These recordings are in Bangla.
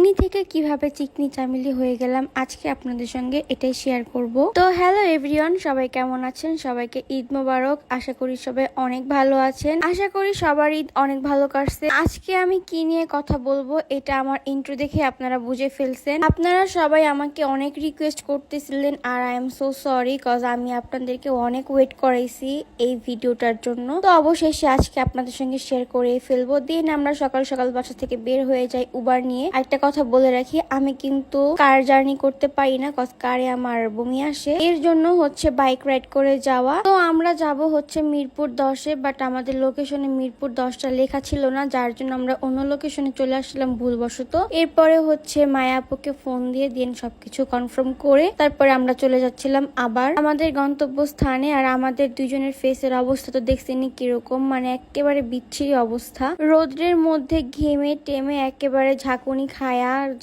চিকনি থেকে কীভাবে চিকনি চামিলি হয়ে গেলাম, আজকে আপনাদের সঙ্গে এটাই শেয়ার করব। তো হ্যালো এভরিওয়ান সবাই কেমন আছেন? সবাইকে ঈদ মোবারক। আশা করি সবাই অনেক ভালো আছেন। আশা করি সবার ঈদ অনেক ভালো কাটছে। আজকে আমি কি নিয়ে কথা বলব, এটা আমার ইন্ট্রো দেখে আপনারা বুঝে ফেলছেন। আপনারা সবাই আমাকে অনেক রিকোয়েস্ট করতেছিলেন, আর I am so sorry cause আমি আপনাদেরকে অনেক ওয়েট করাইছি এই ভিডিওটার জন্য। তো অবশেষে আজকে আপনাদের সঙ্গে শেয়ার করে ফেলব। দিন আমরা সকাল সকাল বাসা থেকে বের হয়ে যাই উবার নিয়ে। একটা কথা বলে রাখি, আমি কিন্তু কার জার্নি করতে পারি না, কজ কারে আমার বমি আসে। এর জন্য হচ্ছে বাইক রাইড করে যাওয়া। তো আমরা যাব হচ্ছে মিরপুর দশে বাট আমাদের লোকেশনে মিরপুর দশটা লেখা ছিল না, যার জন্য আমরা অন্য লোকেশনে চলে আসলাম ভুলবশত। এরপরে হচ্ছে মায়াপুকে ফোন দিয়ে দিন সবকিছু কনফার্ম করে, তারপরে আমরা চলে যাচ্ছিলাম আবার। আমাদের গন্তব্যস্থানে আর আমাদের দুজনের ফেসের অবস্থা তো দেখছেনি কীরকম মানে একেবারে বিচ্ছিরি অবস্থা। রোদ্রের মধ্যে ঘেমে টেমে একেবারে ঝাঁকুনি খায়া।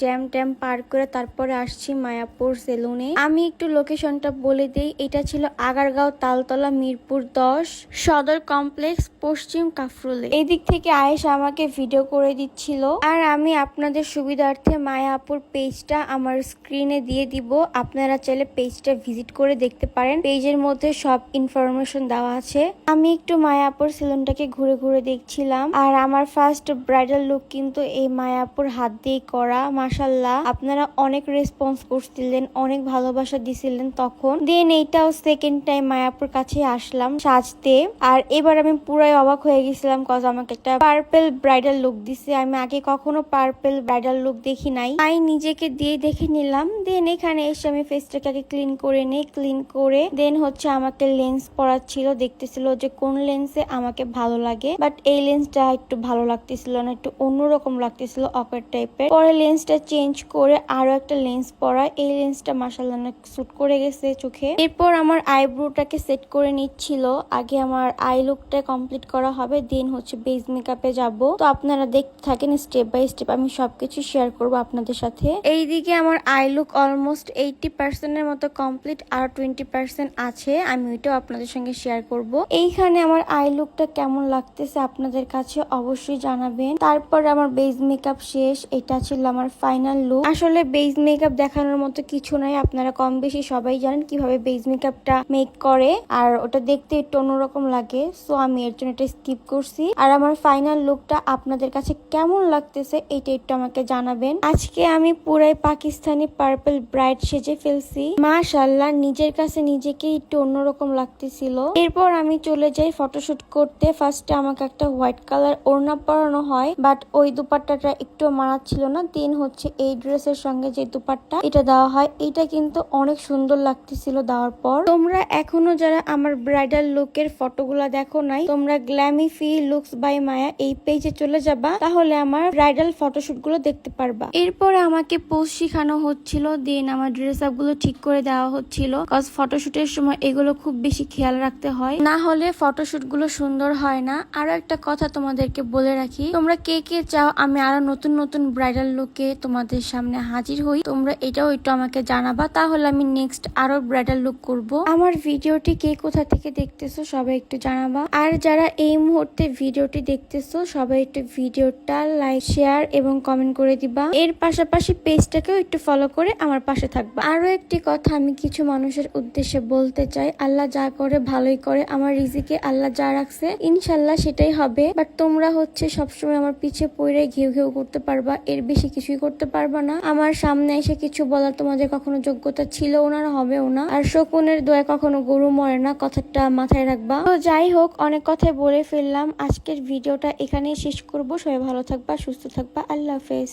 জ্যাম ট্যাম পার করে তারপরে আসছি মায়াপুর সেলুনে। আমি একটু লোকেশনটা বলে দিই, এটা ছিল আগারগাঁও তালতলা মিরপুর দশ, সদর কমপ্লেক্স পশ্চিম কাফরুলে। এদিক থেকে আয়েশা আমাকে ভিডিও করে দিচ্ছিল। আর আমি আপনাদের সুবিধার্থে মায়াপুর পেজটা আমার স্ক্রিনে দিয়ে দিব। আপনারা চাইলে পেজটা ভিজিট করে দেখতে পারেন। পেজের মধ্যে সব ইনফরমেশন দেওয়া আছে। আমি একটু মায়াপুর সেলুনটাকে ঘুরে ঘুরে দেখছিলাম। আর আমার ফার্স্ট ব্রাইডাল লুক কিন্তু এই মায়াপুর হাত দিয়ে করা মাসাল্লাহ আপনারা অনেক রেসপন্স করছিলেন, অনেক ভালোবাসা দিছিলেন তখন। দেন এইটাও সেকেন্ড টাইম মায়াপুর কাছে আসলাম সাজতে। আর এবার আমি পুরাই অবাক হয়ে গেছিলাম কজ আমাকে একটা পার্পেল ব্রাইডাল লুক দিছে। আমি আগে কখনো পার্পেল ব্রাইডাল লুক দেখি নাই। তাই নিজেকে দিয়ে দেখে নিলাম। দেন এখানে এসে আমি ফেসটাকে আগে ক্লিন করে নেই ক্লিন করে। দেন হচ্ছে আমাকে লেন্স পরাচ্ছিল, দেখতেছিল যে কোন লেন্সে আমাকে ভালো লাগে। বাট এই লেন্সটা একটু ভালো লাগতেছিল না, একটু অন্যরকম লাগতেছিল অকার টাইপের পরে লেন্সটা চেঞ্জ করে আরও একটা লেন্স পরা। এই লেন্সটা মাসাল্লাহ অনেক করে গেছে চোখে। এরপর আমার আইব্রোটাকে সেট করে নিচ্ছিল। আগে আমার আই লুকটা কমপ্লিট করা হবে দেন হচ্ছে বেস মেকআপে যাব। তো আপনারা দেখতে থাকেন স্টেপ বাই স্টেপ আমি সবকিছু শেয়ার করব আপনাদের সাথে। এইদিকে আমার আই লুক অলমোস্ট এইটি পার্সেন্টের মতো কমপ্লিট আর টোয়েন্টি পার্সেন্ট আছে। আমি ওইটাও আপনাদের সঙ্গে শেয়ার করব। এইখানে আমার আই লুকটা কেমন লাগতেছে আপনাদের কাছে অবশ্যই জানাবেন। তারপর আমার বেস মেকআপ শেষ, এটা ছিল আমার ফাইনাল লুক আসলে বেস মেকআপ দেখানোর মতো কিছু নাই, আপনারা কম বেশি সবাই জানেন কীভাবে বেস মেকআপটা মেক করে, আর ওটা দেখতে একটু অন্যরকম লাগে সো আমি এর জন্য এটা স্কিপ করছি। আর আমার ফাইনাল লুকটা আপনাদের কাছে কেমন লাগতেছে, এটা একটু আমাকে জানাবেন। আজকে আমি পুরাই পাকিস্তানি পার্পল ব্রাইট সেজে ফেলছি। মাশাল্লাহ নিজের কাছে নিজেকে একটু অন্যরকম লাগতেছিল। এরপর আমি চলে যাই ফটোশুট করতে। ফার্স্টে আমাকে একটা হোয়াইট কালার ওড়না পরানো হয় বাট ওই দুপাট্টাটা একটু মানাচ্ছিল না দেন হচ্ছে এই ড্রেসের সঙ্গে যে দুপাট্টা এটা দেওয়া হয়। এটা কিন্তু অনেক সুন্দর লাগতেছিল দেওয়ার পর। তোমরা এখনও যারা আমার ব্রাইডাল লুকের ফটোগুলা দেখো নাই, তোমরা গ্ল্যামি ফি লুকস বাই মায়া এই পেজে চলে যাবা। তাহলে আমার ব্রাইডাল ফটোশুটগুলো দেখতে পারবা। এরপরে আমাকে পোস্ট শিখানো হচ্ছিল, দেন আমার ড্রেস আপগুলো ঠিক করে দেওয়া হচ্ছিল। কজ ফটোশুটের সময় এগুলো খুব বেশি খেয়াল রাখতে হয়। না হলে ফটোশুটগুলো সুন্দর হয় না। আরও একটা কথা তোমাদেরকে বলে রাখি, তোমরা কে কে চাও আমি আরও নতুন নতুন ব্রাইডাল লুকে তোমাদের সামনে হাজির হই, তোমরা এটাও একটু আমাকে জানাবা, তাহলে আমি নেক্সট আরও ব্রাইডাল লুক করব। আমার ভিডিওটি কে কোথা থেকে দেখতেছো সবাই একটু জানাবা। আর যারা এই মুহূর্তে ভিডিওটি দেখতেছো, সবাই একটু ভিডিওটা লাইক শেয়ার এবং কমেন্ট করে দিবা। এর পাশাপাশি পেজটাকেও একটু ফলো করে আমার পাশে থাকবা। আরও একটি কথা আমি কিছু মানুষের উদ্দেশ্যে বলতে চাই, আল্লাহ যা করে ভালোই করে, আমার রিজিকে আল্লাহ যা রাখছে, ইনশাল্লাহ সেটাই হবে। বাট তোমরা হচ্ছে সবসময় আমার পিছে পড়ে ঘেউ ঘেউ করতে পারবা, এর বেশি কিছুই করতে পারবা না। আমার সামনে এসে কিছু বলার তোমাদের কখনো যোগ্যতা ছিল ওনার হবেও না। আর শকুনের দোয়া কখনো গরু মরে না, কথাটা মাথায় রাখবা। তো যাই হোক, অনেক কথাই বলে ফেললাম। আজকের ভিডিওটা এখানেই শেষ করব। সবাই ভালো থাকবা, সুস্থ থাকবা। আল্লাহ হাফেজ।